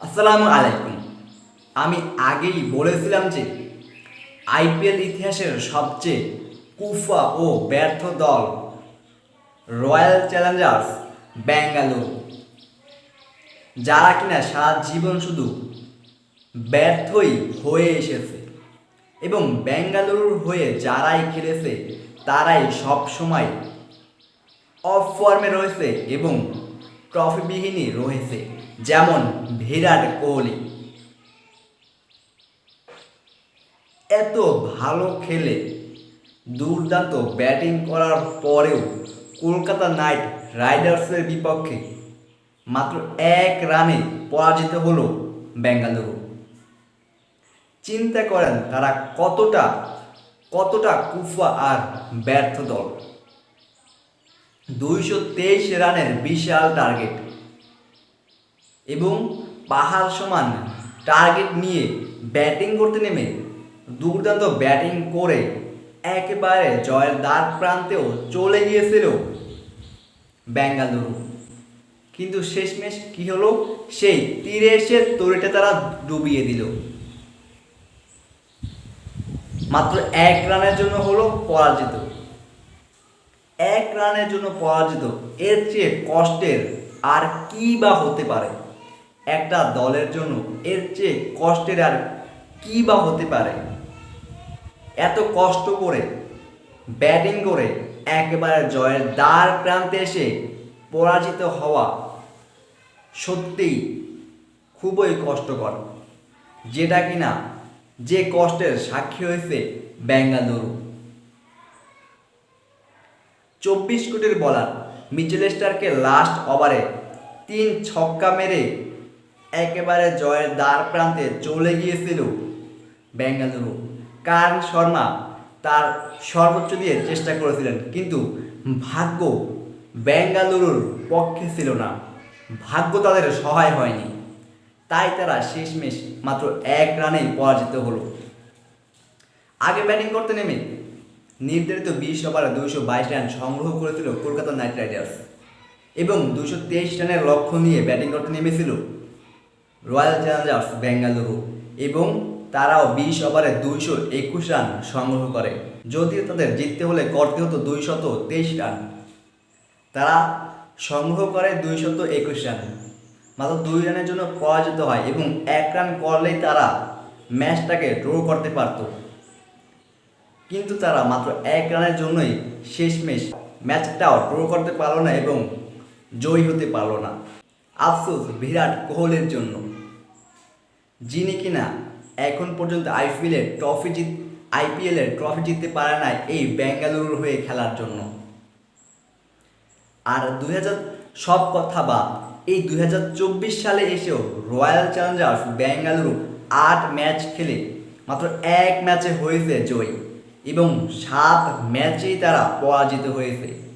আসসালামু আলাইকুম। আমি আগেই বলেছিলাম যে আইপিএল ইতিহাসের সবচেয়ে কুফা ও ব্যর্থ দল রয়্যাল চ্যালেঞ্জার্স ব্যাঙ্গালোর। যারা কিনা সারা জীবন শুধু ব্যর্থই হয়ে এসেছে এবং বেঙ্গালুরুর হয়ে যারাই খেলেছে, তারাই সব সময় অফ ফর্মে রয়েছে এবং ট্রফিবিহীনই রয়েছে, যেমন বিরাট কোহলি। এত ভালো খেলে দুর্দান্ত ব্যাটিং করার পরেও কলকাতা নাইট রাইডার্সের বিপক্ষে মাত্র এক রানে পরাজিত হলো বেঙ্গালুরু। চিন্তা করেন তারা কতটা কতটা কুফা আর ব্যর্থ দল। দুইশো তেইশ রানের বিশাল টার্গেট এবং পাহাড় সমান টার্গেট নিয়ে ব্যাটিং করতে নেমে দুর্দান্ত ব্যাটিং করে একেবারে জয়ের দ্বার প্রান্তেও চলে গিয়েছিল বেঙ্গালুরু। কিন্তু শেষমেশ কি হলো? সেই তীরে এসে তরিটা তারা ডুবিয়ে দিল। মাত্র এক রানের জন্য হলো পরাজিত। এক রানের জন্য পরাজিত, এর চেয়ে কষ্টের আর কি বা হতে পারে? একটা দলের জন্য এর চেয়ে কষ্টের আর কি বা হতে পারে? এত কষ্ট করে, ব্যাটিং করে একেবারে জয়ের দ্বার প্রান্তে এসে পরাজিত হওয়া সত্যিই খুবই কষ্টকর। যেটা কিনা যে কষ্টের সাক্ষী হয়েছে বেঙ্গালুরু। চব্বিশ কোটির বলার। মিচেলেস্টারকে লাস্ট ওভারে তিন ছক্কা মেরে একেবারে জয়ের দ্বার প্রান্তে চলে গিয়েছিল বেঙ্গালুরু। কারণ শর্মা তার সর্বোচ্চ দিয়ে চেষ্টা করেছিলেন, কিন্তু ভাগ্য বেঙ্গালুরুর পক্ষে ছিল না। ভাগ্য তাদের সহায় হয়নি। তাই তারা শেষমেশ মাত্র এক রানেই পরাজিত হলো। আগে ব্যাটিং করতে নেমে নির্ধারিত বিশ ওভারে দুইশো বাইশ রান সংগ্রহ করেছিল কলকাতা নাইট রাইডার্স। এবং দুশো তেইশ রানের লক্ষ্য নিয়ে ব্যাটিং করতে নেমেছিল রয়্যাল চ্যালেঞ্জার্স বেঙ্গালুরু এবং তারাও বিশ ওভারে দুইশো একুশ রান সংগ্রহ করে। যদিও তাদের জিততে হলে করতে হতো দুইশত তেইশ রান। তারা সংগ্রহ করে দুইশত একুশ রান। মাত্র দুই রানের জন্য পরাজিত হয় এবং এক রান করলেই তারা ম্যাচটাকে ড্র করতে পারতো। কিন্তু তারা মাত্র এক রানের জন্যই শেষমেশ ম্যাচটাও ড্র করতে পারল না এবং জয়ী হতে পারল না। আফসোস বিরাট কোহলির জন্য। যিনি কিনা এখন পর্যন্ত আইপিএলের ট্রফি জিত আইপিএলের ট্রফি জিততে পারে না এই বেঙ্গালুরুর হয়ে খেলার জন্য। আর দুই হাজার সব কথা বা এই দুই হাজার চব্বিশ সালে এসেও রয়্যাল চ্যালেঞ্জার্স বেঙ্গালুরু আট ম্যাচ খেলে মাত্র এক ম্যাচে হয়েছে জয়ী। এবং সাত ম্যাচেই তারা পরাজিত হয়েছে।